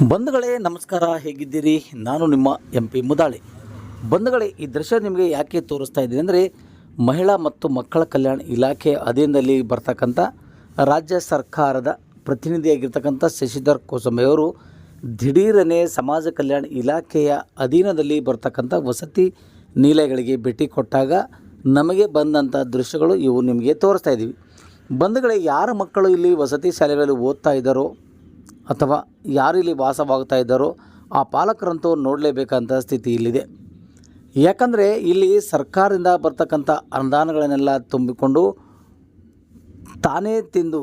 ಬಂಧುಗಳೇ, ನಮಸ್ಕಾರ, ಹೇಗಿದ್ದೀರಿ? ನಾನು ನಿಮ್ಮ ಎಂ ಪಿ ಮುದಾಳಿ. ಬಂಧುಗಳೇ, ಈ ದೃಶ್ಯ ನಿಮಗೆ ಯಾಕೆ ತೋರಿಸ್ತಾ ಇದ್ದೀನಿ ಅಂದರೆ, ಮಹಿಳಾ ಮತ್ತು ಮಕ್ಕಳ ಕಲ್ಯಾಣ ಇಲಾಖೆ ಅಧೀನದಲ್ಲಿ ಬರ್ತಕ್ಕಂಥ ರಾಜ್ಯ ಸರ್ಕಾರದ ಪ್ರತಿನಿಧಿಯಾಗಿರ್ತಕ್ಕಂಥ ಶಶಿಧರ್ ಕೋಸಂಬೆಯವರು ದಿಢೀರನೆ ಸಮಾಜ ಕಲ್ಯಾಣ ಇಲಾಖೆಯ ಅಧೀನದಲ್ಲಿ ಬರ್ತಕ್ಕಂಥ ವಸತಿ ನಿಲಯಗಳಿಗೆ ಭೇಟಿ ಕೊಟ್ಟಾಗ ನಮಗೆ ಬಂದಂಥ ದೃಶ್ಯಗಳು ಇವು ನಿಮಗೆ ತೋರಿಸ್ತಾ ಇದ್ದೀವಿ. ಬಂಧುಗಳೇ, ಯಾರ ಮಕ್ಕಳು ಇಲ್ಲಿ ವಸತಿ ಶಾಲೆಗಳಲ್ಲಿ ಓದ್ತಾ ಇದ್ದಾರೋ ಅಥವಾ ಯಾರಿಲ್ಲಿ ವಾಸವಾಗ್ತಾ ಇದ್ದಾರೋ ಆ ಪಾಲಕರಂತೂ ನೋಡಲೇಬೇಕಂತ ಸ್ಥಿತಿ ಇಲ್ಲಿದೆ. ಯಾಕಂದರೆ ಇಲ್ಲಿ ಸರ್ಕಾರದಿಂದ ಬರ್ತಕ್ಕಂಥ ಅನುದಾನಗಳನ್ನೆಲ್ಲ ತುಂಬಿಕೊಂಡು ತಾನೇ ತಿಂದು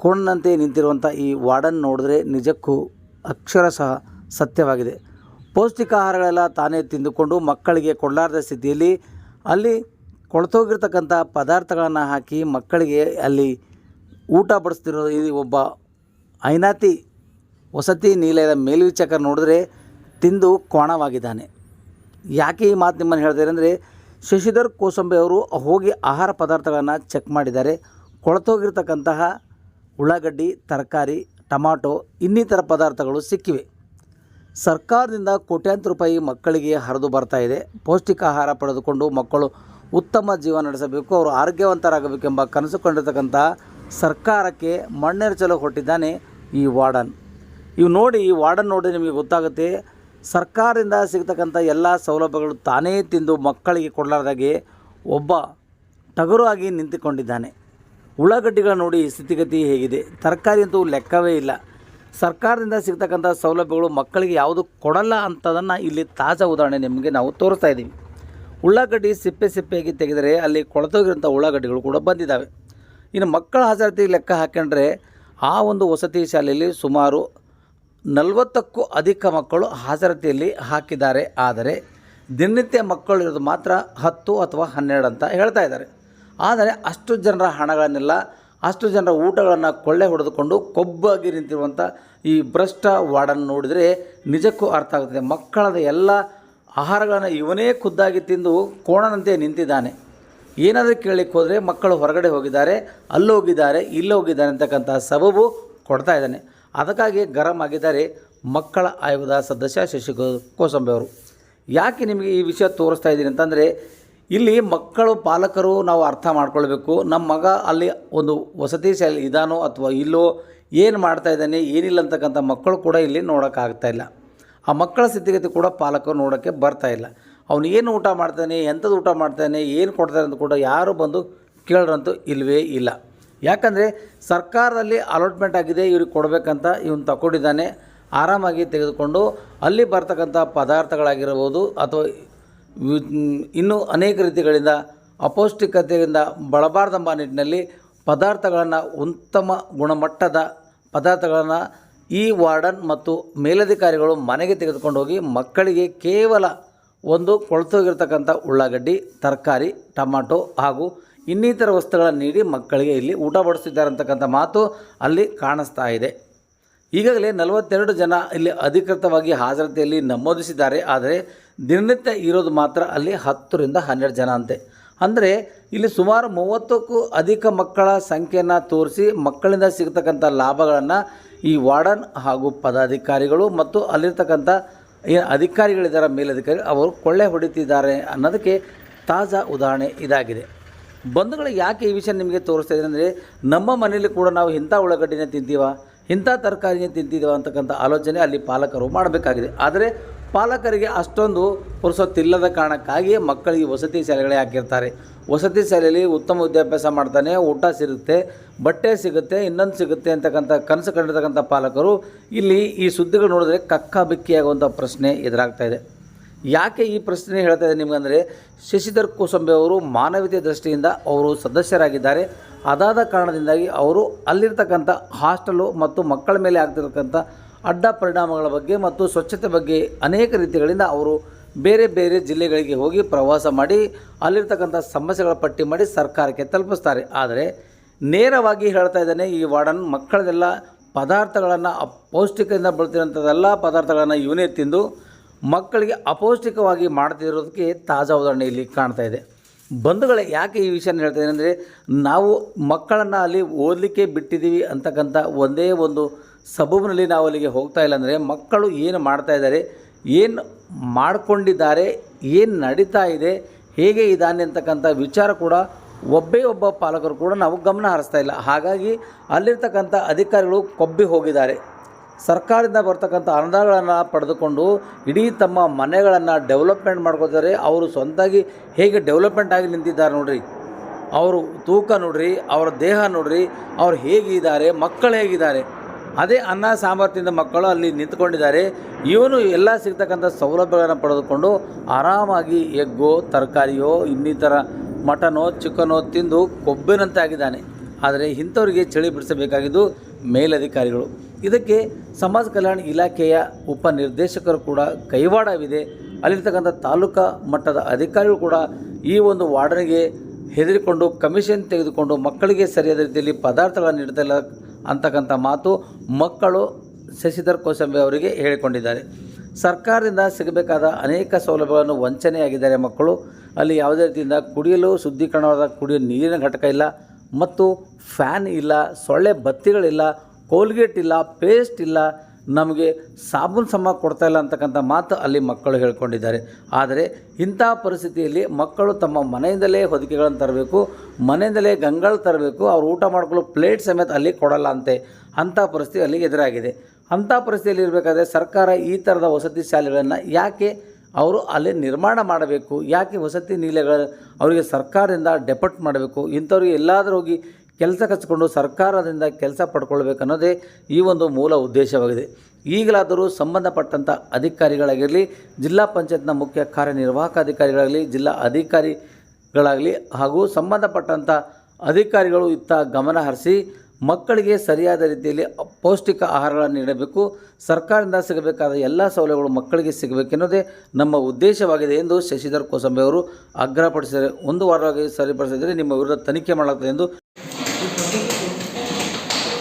ಕೋಣಂತೆ ನಿಂತಿರುವಂಥ ಈ ವಾರ್ಡನ್ ನೋಡಿದ್ರೆ ನಿಜಕ್ಕೂ ಅಕ್ಷರಶಃ ಸತ್ಯವಾಗಿದೆ. ಪೌಷ್ಟಿಕ ಆಹಾರಗಳೆಲ್ಲ ತಾನೇ ತಿಂದುಕೊಂಡು ಮಕ್ಕಳಿಗೆ ಕೊಡಲಾರದ ಸ್ಥಿತಿಯಲ್ಲಿ ಅಲ್ಲಿ ಕೊಳತೋಗಿರ್ತಕ್ಕಂಥ ಪದಾರ್ಥಗಳನ್ನು ಹಾಕಿ ಮಕ್ಕಳಿಗೆ ಅಲ್ಲಿ ಊಟ ಬಡಿಸ್ತಿರೋ ಇದು ಒಬ್ಬ ಐನಾತಿ ವಸತಿ ನಿಲಯದ ಮೇಲ್ವಿಚಾರಕ ನೋಡಿದ್ರೆ ತಿಂದು ಕೋಣವಾಗಿದ್ದಾನೆ. ಯಾಕೆ ಈ ಮಾತು ನಿಮ್ಮನ್ನು ಹೇಳ್ತಾರೆ ಅಂದರೆ ಶಶಿಧರ್ ಕೋಸಂಬೆ ಅವರು ಹೋಗಿ ಆಹಾರ ಪದಾರ್ಥಗಳನ್ನು ಚೆಕ್ ಮಾಡಿದ್ದಾರೆ. ಕೊಳತೋಗಿರ್ತಕ್ಕಂತಹ ಉಳ್ಳಾಗಡ್ಡಿ, ತರಕಾರಿ, ಟಮಾಟೊ, ಇನ್ನಿತರ ಪದಾರ್ಥಗಳು ಸಿಕ್ಕಿವೆ. ಸರ್ಕಾರದಿಂದ ಕೋಟ್ಯಾಂತರ ರೂಪಾಯಿ ಮಕ್ಕಳಿಗೆ ಹರಿದು ಬರ್ತಾ ಇದೆ. ಪೌಷ್ಟಿಕ ಆಹಾರ ಪಡೆದುಕೊಂಡು ಮಕ್ಕಳು ಉತ್ತಮ ಜೀವನ ನಡೆಸಬೇಕು, ಅವರು ಆರೋಗ್ಯವಂತರಾಗಬೇಕೆಂಬ ಕನಸು ಕಂಡಿರ್ತಕ್ಕಂಥ ಸರ್ಕಾರಕ್ಕೆ ಮಣ್ಣೆರಚಲು ಹೊರಟಿದ್ದಾನೆ. ಈ ವಾರ್ಡನ್. ಇವು ನೋಡಿ ಈ ವಾರ್ಡನ್ ನೋಡಿ ನಿಮಗೆ ಗೊತ್ತಾಗುತ್ತೆ, ಸರ್ಕಾರದಿಂದ ಸಿಗ್ತಕ್ಕಂಥ ಎಲ್ಲ ಸೌಲಭ್ಯಗಳು ತಾನೇ ತಿಂದು ಮಕ್ಕಳಿಗೆ ಕೊಡಲಾರ್ದಾಗೆ ಒಬ್ಬ ಟಗರು ಆಗಿ ನಿಂತುಕೊಂಡಿದ್ದಾನೆ. ಉಳ್ಳಾಗಡ್ಡಿಗಳ ನೋಡಿ ಸ್ಥಿತಿಗತಿ ಹೇಗಿದೆ. ತರಕಾರಿ ಅಂತೂ ಲೆಕ್ಕವೇ ಇಲ್ಲ. ಸರ್ಕಾರದಿಂದ ಸಿಗ್ತಕ್ಕಂಥ ಸೌಲಭ್ಯಗಳು ಮಕ್ಕಳಿಗೆ ಯಾವುದು ಕೊಡಲ್ಲ ಅಂತದನ್ನು ಇಲ್ಲಿ ತಾಜಾ ಉದಾಹರಣೆ ನಿಮಗೆ ನಾವು ತೋರಿಸ್ತಾ ಇದ್ದೀವಿ. ಉಳ್ಳಾಗಡ್ಡಿ ಸಿಪ್ಪೆ ಸಿಪ್ಪೆಯಾಗಿ ತೆಗೆದರೆ ಅಲ್ಲಿ ಕೊಳತೋಗಿರೋಂಥ ಉಳ್ಳಾಗಡ್ಡಿಗಳು ಕೂಡ ಬಂದಿದ್ದಾವೆ. ಇನ್ನು ಮಕ್ಕಳ ಹಾಜರಾತಿ ಲೆಕ್ಕ ಹಾಕೊಂಡ್ರೆ ಆ ಒಂದು ವಸತಿ ಶಾಲೆಯಲ್ಲಿ ಸುಮಾರು ನಲವತ್ತಕ್ಕೂ ಅಧಿಕ ಮಕ್ಕಳು ಹಾಜರಾತಿಯಲ್ಲಿ ಹಾಕಿದ್ದಾರೆ. ಆದರೆ ದಿನನಿತ್ಯ ಮಕ್ಕಳು ಇರೋದು ಮಾತ್ರ ಹತ್ತು ಅಥವಾ ಹನ್ನೆರಡು ಅಂತ ಹೇಳ್ತಾ ಇದ್ದಾರೆ. ಆದರೆ ಅಷ್ಟು ಜನರ ಹಣಗಳನ್ನೆಲ್ಲ, ಅಷ್ಟು ಜನರ ಊಟಗಳನ್ನು ಕೊಳ್ಳೆ ಹೊಡೆದುಕೊಂಡು ಕೊಬ್ಬಾಗಿ ನಿಂತಿರುವಂಥ ಈ ಭ್ರಷ್ಟ ವಾರ್ಡನ್ನು ನೋಡಿದರೆ ನಿಜಕ್ಕೂ ಅರ್ಥ ಆಗುತ್ತದೆ ಮಕ್ಕಳದ ಎಲ್ಲ ಆಹಾರಗಳನ್ನು ಇವನೇ ಖುದ್ದಾಗಿ ತಿಂದು ಕೋಣನಂತೆ ನಿಂತಿದ್ದಾನೆ. ಏನಾದರೂ ಕೇಳಲಿಕ್ಕೆ ಹೋದರೆ ಮಕ್ಕಳು ಹೊರಗಡೆ ಹೋಗಿದ್ದಾರೆ ಅಲ್ಲಿ ಹೋಗಿದ್ದಾರೆ ಇಲ್ಲಿ ಹೋಗಿದ್ದಾರೆ ಅಂತಕ್ಕಂಥ ಸಬಬು ಕೊಡ್ತಾ ಇದ್ದಾನೆ. ಅದಕ್ಕಾಗಿ ಗರಂ ಆಗಿದ್ದಾರೆ ಮಕ್ಕಳ ಆಯೋಗದ ಸದಸ್ಯ ಶಶಿ ಕೋಸಂಬೆ ಅವರು. ಯಾಕೆ ನಿಮಗೆ ಈ ವಿಷಯ ತೋರಿಸ್ತಾ ಇದ್ದೀನಿ ಅಂತಂದರೆ, ಇಲ್ಲಿ ಮಕ್ಕಳು ಪಾಲಕರು ನಾವು ಅರ್ಥ ಮಾಡ್ಕೊಳ್ಬೇಕು. ನಮ್ಮ ಮಗ ಅಲ್ಲಿ ಒಂದು ವಸತಿ ಶಾಲೆ ಇದಾನೋ ಅಥವಾ ಇಲ್ಲೋ, ಏನು ಮಾಡ್ತಾ ಇದ್ದಾನೆ, ಏನಿಲ್ಲ ಅಂತಕ್ಕಂಥ ಮಕ್ಕಳು ಕೂಡ ಇಲ್ಲಿ ನೋಡೋಕ್ಕಾಗ್ತಾ ಇಲ್ಲ. ಆ ಮಕ್ಕಳ ಸ್ಥಿತಿಗತಿ ಕೂಡ ಪಾಲಕರು ನೋಡೋಕ್ಕೆ ಬರ್ತಾ ಇಲ್ಲ. ಅವನು ಏನು ಊಟ ಮಾಡ್ತಾನೆ, ಎಂಥದ್ದು ಊಟ ಮಾಡ್ತಾನೆ, ಏನು ಕೊಡ್ತಾರೆ ಅಂತ ಕೂಡ ಯಾರು ಬಂದು ಕೇಳೋರಂತೂ ಇಲ್ಲವೇ ಇಲ್ಲ. ಯಾಕಂದರೆ ಸರ್ಕಾರದಲ್ಲಿ ಅಲಾಟ್ಮೆಂಟ್ ಆಗಿದೆ, ಇವ್ರಿಗೆ ಕೊಡಬೇಕಂತ ಇವನು ತಗೊಂಡಿದ್ದಾನೆ ಆರಾಮಾಗಿ ತೆಗೆದುಕೊಂಡು ಅಲ್ಲಿ ಬರ್ತಕ್ಕಂಥ ಪದಾರ್ಥಗಳಾಗಿರ್ಬೋದು ಅಥವಾ ಇನ್ನೂ ಅನೇಕ ರೀತಿಗಳಿಂದ ಅಪೌಷ್ಟಿಕತೆಯಿಂದ ಬಳಬಾರ್ದೆಂಬ ನಿಟ್ಟಿನಲ್ಲಿ ಪದಾರ್ಥಗಳನ್ನು ಉತ್ತಮ ಗುಣಮಟ್ಟದ ಪದಾರ್ಥಗಳನ್ನು ಈ ವಾರ್ಡನ್ ಮತ್ತು ಮೇಲಧಿಕಾರಿಗಳು ಮನೆಗೆ ತೆಗೆದುಕೊಂಡು ಹೋಗಿ ಮಕ್ಕಳಿಗೆ ಕೇವಲ ಒಂದು ಕೊಳ್ತೋಗಿರ್ತಕ್ಕಂಥ ಉಳ್ಳಾಗಡ್ಡಿ, ತರಕಾರಿ, ಟಮಾಟೊ ಹಾಗೂ ಇನ್ನಿತರ ವಸ್ತುಗಳನ್ನು ನೀಡಿ ಮಕ್ಕಳಿಗೆ ಇಲ್ಲಿ ಊಟ ಬಡಿಸ್ತಿದ್ದಾರೆ ಅಂತಕ್ಕಂಥ ಮಾತು ಅಲ್ಲಿ ಕಾಣಿಸ್ತಾ ಇದೆ. ಈಗಾಗಲೇ ನಲವತ್ತೆರಡು ಜನ ಇಲ್ಲಿ ಅಧಿಕೃತವಾಗಿ ಹಾಜರತೆಯಲ್ಲಿ ನಮೂದಿಸಿದ್ದಾರೆ. ಆದರೆ ದಿನನಿತ್ಯ ಇರೋದು ಮಾತ್ರ ಅಲ್ಲಿ ಹತ್ತರಿಂದ ಹನ್ನೆರಡು ಜನ ಅಂತೆ. ಅಂದರೆ ಇಲ್ಲಿ ಸುಮಾರು ಮೂವತ್ತಕ್ಕೂ ಅಧಿಕ ಮಕ್ಕಳ ಸಂಖ್ಯೆಯನ್ನು ತೋರಿಸಿ ಮಕ್ಕಳಿಂದ ಸಿಗತಕ್ಕಂಥ ಲಾಭಗಳನ್ನು ಈ ವಾರ್ಡನ್ ಹಾಗೂ ಪದಾಧಿಕಾರಿಗಳು ಮತ್ತು ಅಲ್ಲಿರ್ತಕ್ಕಂಥ ಅಧಿಕಾರಿಗಳಿದ್ದಾರೆ ಮೇಲಧಿಕಾರಿ ಅವರು ಕೊಳ್ಳೆ ಹೊಡಿತಿದ್ದಾರೆ ಅನ್ನೋದಕ್ಕೆ ತಾಜಾ ಉದಾಹರಣೆ ಇದಾಗಿದೆ. ಬಂಧುಗಳು ಯಾಕೆ ಈ ವಿಷಯ ನಿಮಗೆ ತೋರಿಸ್ತಾ ಇದ್ದೀನಿ ಅಂದರೆ, ನಮ್ಮ ಮನೆಯಲ್ಲಿ ಕೂಡ ನಾವು ಇಂಥ ಉಳ್ಳಾಗಡ್ಡಿನೇ ತಿಂತೀವ, ಇಂಥ ತರಕಾರಿನೇ ತಿಂತಿದ್ದೀವ ಅಂತಕ್ಕಂಥ ಆಲೋಚನೆ ಅಲ್ಲಿ ಪಾಲಕರು ಮಾಡಬೇಕಾಗಿದೆ. ಆದರೆ ಪಾಲಕರಿಗೆ ಅಷ್ಟೊಂದು ಪುರುಸೊತ್ತಿಲ್ಲದ ಕಾರಣಕ್ಕಾಗಿ ಮಕ್ಕಳಿಗೆ ವಸತಿ ಶಾಲೆಗಳೇ ಹಾಕಿರ್ತಾರೆ. ವಸತಿ ಶಾಲೆಯಲ್ಲಿ ಉತ್ತಮ ವಿದ್ಯಾಭ್ಯಾಸ ಮಾಡ್ತಾನೆ, ಊಟ ಸಿಗುತ್ತೆ, ಬಟ್ಟೆ ಸಿಗುತ್ತೆ, ಇನ್ನೊಂದು ಸಿಗುತ್ತೆ ಅಂತಕ್ಕಂಥ ಕನಸು ಕಂಡಿರ್ತಕ್ಕಂಥ ಪಾಲಕರು ಇಲ್ಲಿ ಈ ಸುದ್ದಿಗಳು ನೋಡಿದ್ರೆ ಕಕ್ಕ ಬಿಕ್ಕಿಯಾಗುವಂಥ ಪ್ರಶ್ನೆ ಎದುರಾಗ್ತಾ ಇದೆ. ಯಾಕೆ ಈ ಪ್ರಶ್ನೆ ಹೇಳ್ತಾ ಇದೆ ನಿಮಗಂದರೆ ಶಶಿಧರ್ ಕೋಸಂಬೆ ಅವರು ಮಾನವೀಯತೆ ದೃಷ್ಟಿಯಿಂದ ಅವರು ಸದಸ್ಯರಾಗಿದ್ದಾರೆ. ಅದಾದ ಕಾರಣದಿಂದಾಗಿ ಅವರು ಅಲ್ಲಿರ್ತಕ್ಕಂಥ ಹಾಸ್ಟೆಲು ಮತ್ತು ಮಕ್ಕಳ ಮೇಲೆ ಆಗ್ತಿರ್ತಕ್ಕಂಥ ಅಡ್ಡ ಪರಿಣಾಮಗಳ ಬಗ್ಗೆ ಮತ್ತು ಸ್ವಚ್ಛತೆ ಬಗ್ಗೆ ಅನೇಕ ರೀತಿಗಳಿಂದ ಅವರು ಬೇರೆ ಬೇರೆ ಜಿಲ್ಲೆಗಳಿಗೆ ಹೋಗಿ ಪ್ರವಾಸ ಮಾಡಿ ಅಲ್ಲಿರ್ತಕ್ಕಂಥ ಸಮಸ್ಯೆಗಳ ಪಟ್ಟಿ ಮಾಡಿ ಸರ್ಕಾರಕ್ಕೆ ತಲುಪಿಸ್ತಾರೆ. ಆದರೆ ನೇರವಾಗಿ ಹೇಳ್ತಾ ಇದ್ದಾನೆ, ಈ ವಾರ್ಡನ್ ಮಕ್ಕಳದೆಲ್ಲ ಪದಾರ್ಥಗಳನ್ನು ಅಪೌಷ್ಟಿಕದಿಂದ ಬಳತಿರೋಂಥದ್ದೆಲ್ಲ ಪದಾರ್ಥಗಳನ್ನು ಇವನೇ ತಿಂದು ಮಕ್ಕಳಿಗೆ ಅಪೌಷ್ಟಿಕವಾಗಿ ಮಾಡ್ತಿರೋದಕ್ಕೆ ತಾಜಾ ಉದಾಹರಣೆ ಇಲ್ಲಿ ಕಾಣ್ತಾ ಇದೆ. ಬಂಧುಗಳೇ, ಯಾಕೆ ಈ ವಿಷಯನ ಹೇಳ್ತಾ ಅಂದರೆ ನಾವು ಮಕ್ಕಳನ್ನು ಅಲ್ಲಿ ಓದಲಿಕ್ಕೆ ಬಿಟ್ಟಿದ್ದೀವಿ ಅಂತಕ್ಕಂಥ ಒಂದೇ ಒಂದು ಸಬೂಬಿನಲ್ಲಿ ನಾವು ಅಲ್ಲಿಗೆ ಹೋಗ್ತಾ ಇಲ್ಲ ಅಂದರೆ ಮಕ್ಕಳು ಏನು ಮಾಡ್ತಾ ಇದ್ದಾರೆ, ಏನು ಮಾಡಿಕೊಂಡಿದ್ದಾರೆ, ಏನು ನಡೀತಾ ಇದೆ, ಹೇಗೆ ಇದ್ದಾನೆ ಅಂತಕ್ಕಂಥ ವಿಚಾರ ಕೂಡ ಒಬ್ಬೇ ಒಬ್ಬ ಪಾಲಕರು ಕೂಡ ನಾವು ಗಮನ ಹರಿಸ್ತಾ ಇಲ್ಲ. ಹಾಗಾಗಿ ಅಲ್ಲಿರ್ತಕ್ಕಂಥ ಅಧಿಕಾರಿಗಳು ಕೊಬ್ಬಿ ಹೋಗಿದ್ದಾರೆ. ಸರ್ಕಾರದಿಂದ ಬರ್ತಕ್ಕಂಥ ಅನುದಾನಗಳನ್ನು ಪಡೆದುಕೊಂಡು ಇಡೀ ತಮ್ಮ ಮನೆಗಳನ್ನು ಡೆವಲಪ್ಮೆಂಟ್ ಮಾಡ್ಕೋತಾರೆ ಅವರು ಸ್ವಂತಾಗಿ ಹೇಗೆ ಡೆವಲಪ್ಮೆಂಟ್ ಆಗಿ ನಿಂತಿದ್ದಾರೆ ನೋಡ್ರಿ. ಅವರು ತೂಕ ನೋಡ್ರಿ, ಅವರ ದೇಹ ನೋಡ್ರಿ, ಅವ್ರು ಹೇಗಿದ್ದಾರೆ, ಮಕ್ಕಳು ಹೇಗಿದ್ದಾರೆ. ಅದೇ ಅನ್ನ ಸಾಮರ್ಥ್ಯದಿಂದ ಮಕ್ಕಳು ಅಲ್ಲಿ ನಿಂತ್ಕೊಂಡಿದ್ದಾರೆ. ಇವನು ಎಲ್ಲ ಸಿಗ್ತಕ್ಕಂಥ ಸೌಲಭ್ಯಗಳನ್ನು ಪಡೆದುಕೊಂಡು ಆರಾಮಾಗಿ ಎಗ್ಗೋ, ತರಕಾರಿಯೋ, ಇನ್ನಿತರ ಮಟನೋ, ಚಿಕನೋ ತಿಂದು ಕೊಬ್ಬಿನಂತೆ ಆಗಿದ್ದಾನೆ. ಆದರೆ ಇಂಥವರಿಗೆ ಚಳಿ ಬಿಡಿಸಬೇಕಾಗಿದ್ದು ಮೇಲಧಿಕಾರಿಗಳು. ಇದಕ್ಕೆ ಸಮಾಜ ಕಲ್ಯಾಣ ಇಲಾಖೆಯ ಉಪನಿರ್ದೇಶಕರು ಕೂಡ ಕೈವಾಡವಿದೆ. ಅಲ್ಲಿರ್ತಕ್ಕಂಥ ತಾಲೂಕಾ ಮಟ್ಟದ ಅಧಿಕಾರಿಗಳು ಕೂಡ ಈ ಒಂದು ವಾರ್ಡನಿಗೆ ಹೆದರಿಕೊಂಡು ಕಮಿಷನ್ ತೆಗೆದುಕೊಂಡು ಮಕ್ಕಳಿಗೆ ಸರಿಯಾದ ರೀತಿಯಲ್ಲಿ ಪದಾರ್ಥಗಳನ್ನು ನೀಡ್ತಿಲ್ಲ ಅಂತಕ್ಕಂಥ ಮಾತು ಮಕ್ಕಳು ಶಶಿಧರ್ ಕೋಸಂಬಿ ಅವರಿಗೆ ಹೇಳಿಕೊಂಡಿದ್ದಾರೆ. ಸರ್ಕಾರದಿಂದ ಸಿಗಬೇಕಾದ ಅನೇಕ ಸೌಲಭ್ಯಗಳನ್ನು ವಂಚನೆಯಾಗಿದ್ದಾರೆ ಮಕ್ಕಳು. ಅಲ್ಲಿ ಯಾವುದೇ ರೀತಿಯಿಂದ ಕುಡಿಯಲು ಶುದ್ಧೀಕರಣವಾದ ಕುಡಿಯೋ ನೀರಿನ ಘಟಕ ಇಲ್ಲ ಮತ್ತು ಫ್ಯಾನ್ ಇಲ್ಲ, ಸೊಳ್ಳೆ ಬತ್ತಿಗಳಿಲ್ಲ, ಕೋಲ್ಗೇಟ್ ಇಲ್ಲ, ಪೇಸ್ಟ್ ಇಲ್ಲ ನಮಗೆ ಸಾಬೂನು ಸಮ ಕೊಡ್ತಾ ಇಲ್ಲ ಅಂತಕ್ಕಂಥ ಮಾತು ಅಲ್ಲಿ ಮಕ್ಕಳು ಹೇಳ್ಕೊಂಡಿದ್ದಾರೆ. ಆದರೆ ಇಂಥ ಪರಿಸ್ಥಿತಿಯಲ್ಲಿ ಮಕ್ಕಳು ತಮ್ಮ ಮನೆಯಿಂದಲೇ ಹೊದಿಕೆಗಳನ್ನು ತರಬೇಕು, ಮನೆಯಿಂದಲೇ ಗಂಗಳು ತರಬೇಕು, ಅವ್ರು ಊಟ ಮಾಡ್ಕೊಳ್ಳೋ ಪ್ಲೇಟ್ ಸಮೇತ ಅಲ್ಲಿ ಕೊಡಲ್ಲ ಅಂತೆ. ಅಂಥ ಪರಿಸ್ಥಿತಿ ಅಲ್ಲಿ ಎದುರಾಗಿದೆ. ಅಂಥ ಪರಿಸ್ಥಿತಿಯಲ್ಲಿ ಇರಬೇಕಾದ್ರೆ ಸರ್ಕಾರ ಈ ಥರದ ವಸತಿ ಶಾಲೆಗಳನ್ನು ಯಾಕೆ ಅವರು ಅಲ್ಲಿ ನಿರ್ಮಾಣ ಮಾಡಬೇಕು, ಯಾಕೆ ವಸತಿ ನಿಲಯಗಳ ಅವರಿಗೆ ಸರ್ಕಾರದಿಂದ ಡೆಪಟ್ ಮಾಡಬೇಕು, ಇಂಥವ್ರಿಗೆ ಎಲ್ಲಾದರೂ ಹೋಗಿ ಕೆಲಸ ಕಚ್ಚಿಕೊಂಡು ಸರ್ಕಾರದಿಂದ ಕೆಲಸ ಪಡ್ಕೊಳ್ಬೇಕನ್ನೋದೇ ಈ ಒಂದು ಮೂಲ ಉದ್ದೇಶವಾಗಿದೆ. ಈಗಲಾದರೂ ಸಂಬಂಧಪಟ್ಟಂಥ ಅಧಿಕಾರಿಗಳಾಗಿರಲಿ, ಜಿಲ್ಲಾ ಪಂಚಾಯತ್ನ ಮುಖ್ಯ ಕಾರ್ಯನಿರ್ವಾಹಕ ಅಧಿಕಾರಿಗಳಾಗಲಿ ಜಿಲ್ಲಾ ಅಧಿಕಾರಿಗಳಾಗಲಿ ಹಾಗೂ ಸಂಬಂಧಪಟ್ಟಂಥ ಅಧಿಕಾರಿಗಳು ಇತ್ತ ಗಮನ ಹರಿಸಿ ಮಕ್ಕಳಿಗೆ ಸರಿಯಾದ ರೀತಿಯಲ್ಲಿ ಪೌಷ್ಟಿಕ ಆಹಾರಗಳನ್ನು ನೀಡಬೇಕು. ಸರ್ಕಾರದಿಂದ ಸಿಗಬೇಕಾದ ಎಲ್ಲ ಸೌಲಭ್ಯಗಳು ಮಕ್ಕಳಿಗೆ ಸಿಗಬೇಕೆನ್ನೋದೇ ನಮ್ಮ ಉದ್ದೇಶವಾಗಿದೆ ಎಂದು ಶಶಿಧರ್ ಕೋಸಂಬೆ ಅವರು ಆಗ್ರಹಪಡಿಸಿದರೆ ಒಂದು ವಾರವಾಗಿ ಸರಿಪಡಿಸಿದರೆ ನಿಮ್ಮ ವಿರುದ್ಧ ತನಿಖೆ ಮಾಡಲಾಗ್ತದೆ ಎಂದು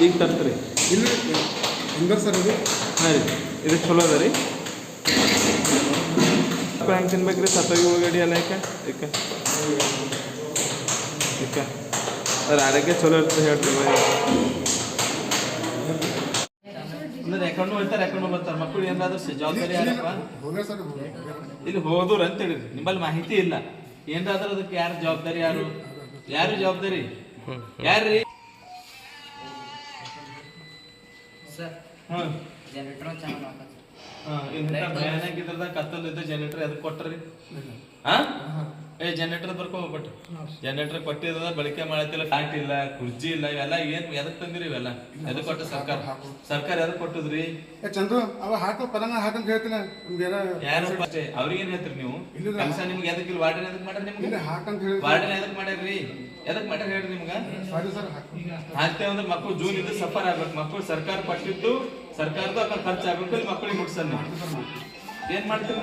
ಈಗ ತರ್ತೀರಿ ಇಲ್ಲ ಹಿಂಗ ಸರ್ ಇದು ಹಾಂ ರೀ. ಇದು ಚಲೋ ಅದ ರೀ. ಹೆಂಗೆ ತಿನ್ಬೇಕು ರೀ ಸತ್ತೋಗಿ ಉಳ್ಳಗಡ್ಡಿ ಅಲ್ಲ ಯಾಕೆ ಯಾಕೆ ಯಾಕೆ ಅದ್ರ ಆರೋಗ್ಯ ಚಲೋ ಇರ್ತದೆ ಹೇಳ್ರಿ ಅಂದ್ರೆ ಹೋಗ್ತಾರೆ ಬರ್ತಾರೆ ಮಕ್ಕಳು ಏನಾದ್ರು ಜವಾಬ್ದಾರಿ. ಇಲ್ಲಿ ಹೋದ್ರು ಅಂತ ಹೇಳಿದ್ರಿ. ನಿಮ್ಮಲ್ಲಿ ಮಾಹಿತಿ ಇಲ್ಲ. ಏನಾದ್ರೂ ಅದಕ್ಕೆ ಯಾರು ಜವಾಬ್ದಾರಿ ಯಾರು? ಯಾರು ಜವಾಬ್ದಾರಿ? ಯಾರ್ರಿ? ಸರ್. ಹಾಂ. ಜನರೇಟರ್ ಚಾನಲ್ ಹಾಂ ಇಂಥ ಭಯಾನಕ ಇದ್ರದಾಗ ಕತ್ತಲ್ ಇದ್ದ ಜನರೇಟರ್ ಎದಕ್ಕೆ ಕೊಟ್ರಿ ಹಾ. ಏ ಜನರೇಟರ್ ಬರ್ಕೊ ಬಟ್ ಜನರೇಟರ್ ಕೊಟ್ಟಿದ ಬಳಕೆ ಮಾಡತ್ತಿಲ್ಲ ಫ್ಯಾಕ್ಟ್ ಇಲ್ಲ ಕುರ್ಚಿ ಇಲ್ಲ ಇವೆಲ್ಲ ಏನ್ ಎದಕ್ ತಂದಿರಿ ಇವೆಲ್ಲ? ಎದಕ್ ಕೊಟ್ಟ ಸರ್ಕಾರ? ಸರ್ಕಾರ ಎದಕ್ ಕೊಟ್ಟದ್ರಿ? ಚಂದ್ರು ಅವ ಹಾಕೋ ಪದಂಗ ಹಾಕಂತ ಹೇಳ್ತೀನಿ. ಯಾರು ಅಷ್ಟೇ ಅವ್ರಿಗೇನ್ ಹೇಳ್ತೀರಿ ನೀವು. ಕೆಲಸ ನಿಮ್ಗೆ ಎದಕ್ ಇಲ್ಲ? ವಾರ್ಡನ್ ಎದಕ್ ಮಾಡ್ರಿ ನಿಮ್ಗೆ? ಹಾಕಂತ ಹೇಳಿ ವಾರ್ಡನ್ ಎದಕ್ ಮಾಡ್ಯಾರ್ರಿ? ಎದಕ್ ಮಾಡ್ಯಾರ ಹೇಳ್ರಿ ನಿಮ್ಗ? ಹಾಕ್ತೇವೆ ಅಂದ್ರೆ ಮಕ್ಕಳು ಜೂನ್ ಇದು ಸಫರ್ ಆಗ್ಬೇಕು. ಮಕ್ಕಳು ಸರ್ಕಾರ ಕೊಟ್ಟಿದ್ದು ಸರ್ಕಾರದ ಖರ್ಚು ಆಗ್ಬೇಕು ಇಲ್ಲಿ ಮಕ್ಕಳಿಗೆ ಮುಟ್ಸಲ್ಲ. ಏನ್ ಮಾಡ್ತೀರಿ?